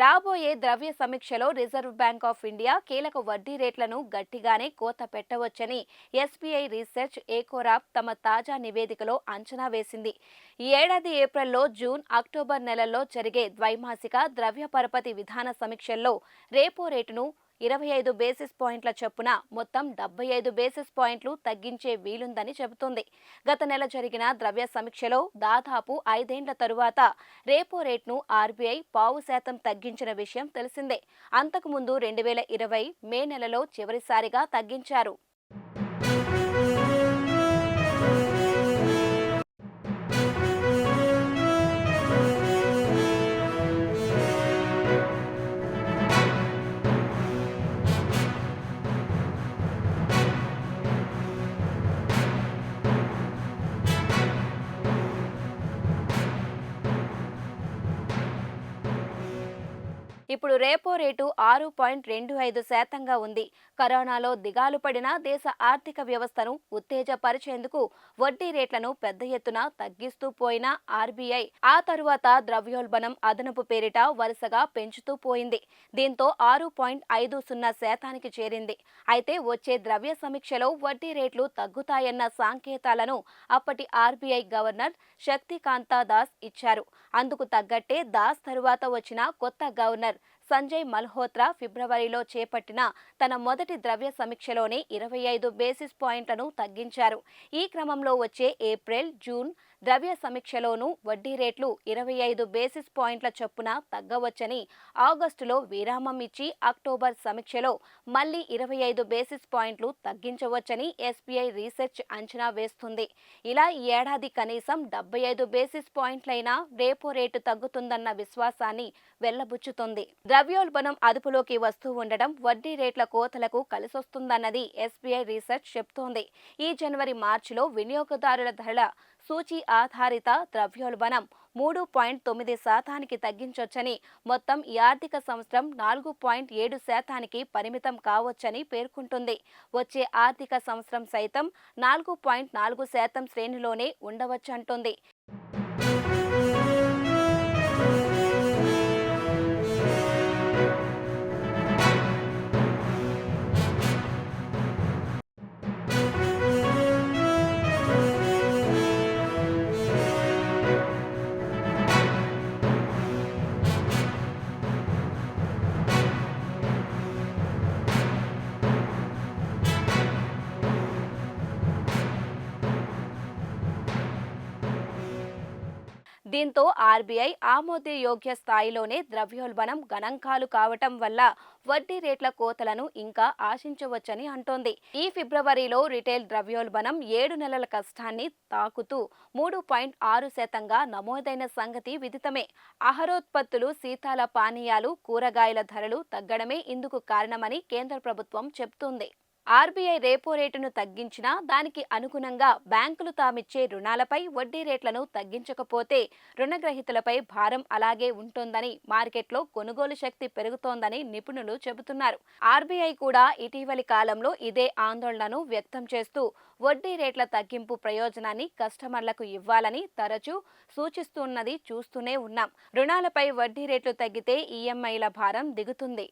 రాబోయే ద్రవ్య సమీక్షలో రిజర్వ్ బ్యాంక్ ఆఫ్ ఇండియా కీలక వడ్డీ రేట్లను గట్టిగానే కోత పెట్టవచ్చని ఎస్బీఐ రీసెర్చ్ ఏకోరాప్ తమ తాజా నివేదికలో అంచనా వేసింది. ఈ ఏడాది ఏప్రిల్లో జూన్ అక్టోబర్ నెలల్లో జరిగే ద్వైమాసిక ద్రవ్య పరపతి విధాన సమీక్షల్లో రేపో రేటును ఇరవై ఐదు బేసిస్ పాయింట్ల చొప్పున మొత్తం డెబ్బై ఐదు బేసిస్ పాయింట్లు తగ్గించే వీలుందని చెబుతోంది. గత నెల జరిగిన ద్రవ్య సమీక్షలో దాదాపు ఐదేండ్ల తరువాత రేపో రేట్ను ఆర్బీఐ పావు శాతం తగ్గించిన విషయం తెలిసిందే. అంతకుముందు రెండు వేల ఇరవై మే నెలలో చివరిసారిగా తగ్గించారు. ఇప్పుడు రేపో రేటు ఆరు పాయింట్ రెండు ఐదు శాతంగా ఉంది. కరోనాలో దిగాలు పడిన దేశ ఆర్థిక వ్యవస్థను ఉత్తేజపరిచేందుకు వడ్డీ రేట్లను పెద్ద ఎత్తున తగ్గిస్తూ పోయిన ఆర్బీఐ. ఆ తరువాత ద్రవ్యోల్బణం అదనపు పేరిట వరుసగా పెంచుతూ పోయింది. దీంతో ఆరు పాయింట్ ఐదు సున్నా శాతానికి చేరింది. అయితే వచ్చే ద్రవ్య సమీక్షలో వడ్డీ రేట్లు తగ్గుతాయన్న సంకేతాలను అప్పటి ఆర్బీఐ గవర్నర్ శక్తికాంత దాస్ ఇచ్చారు. అందుకు తగ్గట్టే దాస్ తరువాత వచ్చిన కొత్త గవర్నర్ సంజయ్ మల్హోత్రా ఫిబ్రవరిలో చేపట్టిన తన మొదటి ద్రవ్య సమీక్షలోనే ఇరవై ఐదు బేసిస్ పాయింట్లను తగ్గించారు. ఈ క్రమంలో వచ్చే ఏప్రిల్ జూన్ ద్రవ్య సమీక్షలోనూ వడ్డీ రేట్లు ఇరవై ఐదు బేసిస్ పాయింట్ల చొప్పున తగ్గవచ్చని ఆగస్టులో విరామం ఇచ్చి అక్టోబర్ సమీక్షలో మళ్ళీ ఇరవై ఐదు బేసిస్ పాయింట్లు తగ్గించవచ్చని ఎస్బీఐ రీసెర్చ్ అంచనా వేస్తుంది. ఇలా ఈ ఏడాది కనీసం డెబ్బై ఐదు బేసిస్ పాయింట్లైనా రేపో రేటు తగ్గుతుందన్న విశ్వాసాన్ని వెల్లబుచ్చుతుంది ద్రవ్యోల్బణం అదుపులోకి వస్తూ ఉండడం వడ్డీ రేట్ల కోతలకు కలిసొస్తుందన్నది ఎస్బీఐ రీసెర్చ్ చెబుతోంది ఈ జనవరి మార్చిలో వినియోగదారుల ధరల సూచి ఆధారిత ద్రవ్యోల్బణం మూడు పాయింట్ తొమ్మిది శాతానికి తగ్గించొచ్చని మొత్తం ఈ ఆర్థిక సంవత్సరం నాలుగు పాయింట్ ఏడు శాతానికి పరిమితం కావచ్చని పేర్కొంటుంది. వచ్చే ఆర్థిక సంవత్సరం సైతం నాలుగు పాయింట్ నాలుగు శాతం శ్రేణిలోనే ఉండవచ్చంటుంది. దీంతో ఆర్బీఐ ఆమోదయోగ్య స్థాయిలోనే ద్రవ్యోల్బణం గణాంకాలు కావటం వల్ల వడ్డీ రేట్ల కోతలను ఇంకా ఆశించవచ్చని అంటోంది. ఈ ఫిబ్రవరిలో రిటైల్ ద్రవ్యోల్బణం ఏడు నెలల కష్టాన్ని తాకుతూ మూడు పాయింట్ ఆరు శాతంగా నమోదైన సంగతి విదితమే. ఆహారోత్పత్తులు శీతల పానీయాలు కూరగాయల ధరలు తగ్గడమే ఇందుకు కారణమని కేంద్ర ప్రభుత్వం చెబుతోంది ఆర్బీఐ రేపో రేటును తగ్గించినా దానికి అనుగుణంగా బ్యాంకులు తామిచ్చే రుణాలపై వడ్డీ రేట్లను తగ్గించకపోతే రుణగ్రహీతలపై భారం అలాగే ఉంటోందని మార్కెట్లో కొనుగోలు శక్తి పెరుగుతోందని నిపుణులు చెబుతున్నారు. ఆర్బీఐ కూడా ఇటీవలి కాలంలో ఇదే ఆందోళనను వ్యక్తం చేస్తూ వడ్డీ రేట్ల తగ్గింపు ప్రయోజనాన్ని కస్టమర్లకు ఇవ్వాలని తరచూ సూచిస్తున్నది చూస్తూనే ఉన్నాం. రుణాలపై వడ్డీ రేట్లు తగ్గితే ఈఎంఐల భారం దిగుతుంది.